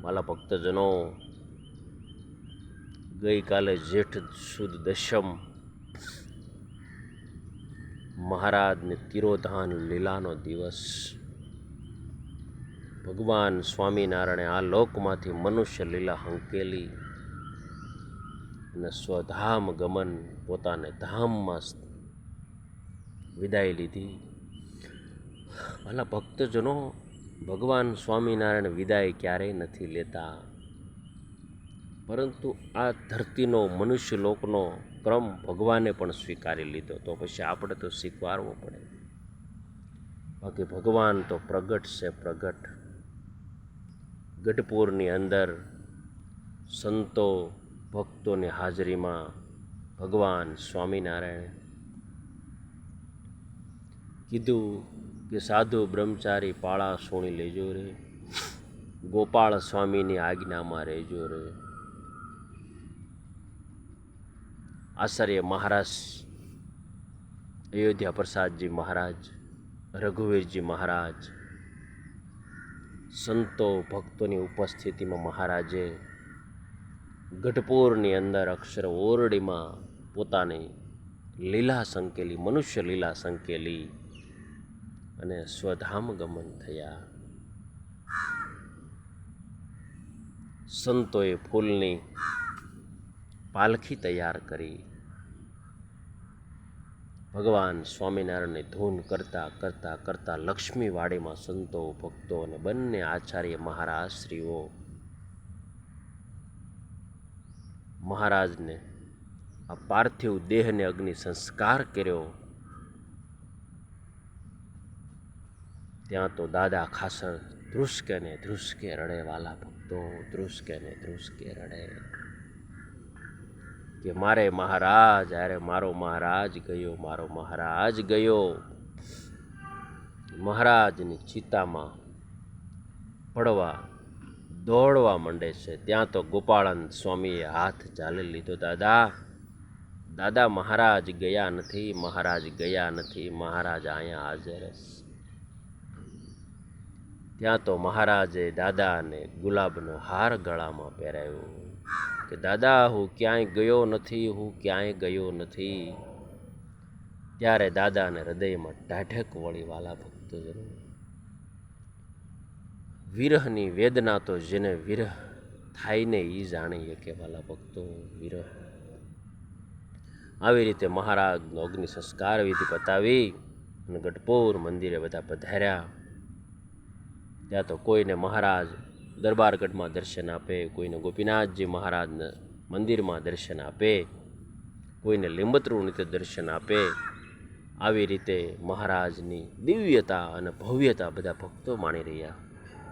માલા ભક્તજનો, ગઈકાલે જેઠ સુદ દશમ મહારાજને તિરોધાન લીલાનો દિવસ. ભગવાન સ્વામિનારાયણે આ લોકમાંથી મનુષ્ય લીલા હંકેલી અને સ્વધામ ગમન પોતાને ધામમાં વિદાય લીધી. ભલા ભક્તજનો ભગવાન સ્વામિનારાયણ વિદાય ક્યારેય નથી લેતા. પરંતુ આ ધરતીનો મનુષ્ય લોકનો ક્રમ ભગવાને પણ સ્વીકારી લીધો. તો પછી આપણે તો સ્વીકારવો પડે. બાકી ભગવાન તો પ્રગટ છે પ્રગટ. ગઢપુરની અંદર સંતો ભક્તોની હાજરીમાં ભગવાન સ્વામિનારાયણ કીધું કે સાધુ બ્રહ્મચારી પાળા સોણી લેજો રે. ગોપાળ સ્વામીની આજ્ઞામાં રહેજો રે. આચાર્ય મહારાજ, અયોધ્યા પ્રસાદજી મહારાજ, રઘુવીરજી મહારાજ, સંતો ભક્તોની ઉપસ્થિતિમાં મહારાજે ગઢપુરની અંદર અક્ષર ઓરડીમાં પોતાની લીલા સંકેલી, મનુષ્ય લીલા સંકેલી અને સ્વધામ ગમન થયા. સંતોએ ફૂલની પાલખી તૈયાર કરી. ભગવાન સ્વામિનારાયણની ધૂન કરતા કરતા કરતા લક્ષ્મીવાડીમાં સંતો, ભક્તો અને બંને આચાર્ય મહારાજશ્રીઓ મહારાજને આ પાર્થિવ દેહને અગ્નિ સંસ્કાર કર્યો. ત્યાં તો દાદા ખાસર ધ્રુસકે ને ધ્રુસકે રડે વાલા ભક્તો, ધ્રુસકે ને ધ્રુસકે રડે. કે મારે મહારાજ, અરે મારો મહારાજ ગયો, મારો મહારાજ ગયો. મહારાજની ચિતામાં પડવા, દોડવા માંડે છે. ત્યાં તો ગોપાળાનંદ સ્વામીએ હાથ ચાલી લીધો, દાદા દાદા મહારાજ ગયા નથી, મહારાજ ગયા નથી, મહારાજ અહીંયા હાજર છે. ત્યાં તો મહારાજે દાદાને ગુલાબનો હાર ગળામાં પહેરાવ્યો કે, દાદા, હું ક્યાંય ગયો નથી, હું ક્યાંય ગયો નથી. ત્યારે દાદાને હૃદયમાં ટાઢક વળી વાલા ભક્તજનો, વિરહની વેદના તો જેને વિરહ થાય ને એ જાણીએ કે વાલા ભક્તો, વિરહ. આવી રીતે મહારાજનો અગ્નિ સંસ્કાર વિધિ પતાવી અને ગઢપુર મંદિરે બધા પધાર્યા. ત્યાં તો કોઈને મહારાજ દરબારગઢમાં દર્શન આપે, કોઈને ગોપીનાથજી મહારાજને મંદિરમાં દર્શન આપે, કોઈને લીંબત્રુ નીતે દર્શન આપે, આવી રીતે મહારાજની દિવ્યતા અને ભવ્યતા બધા ભક્તો માણી રહ્યા.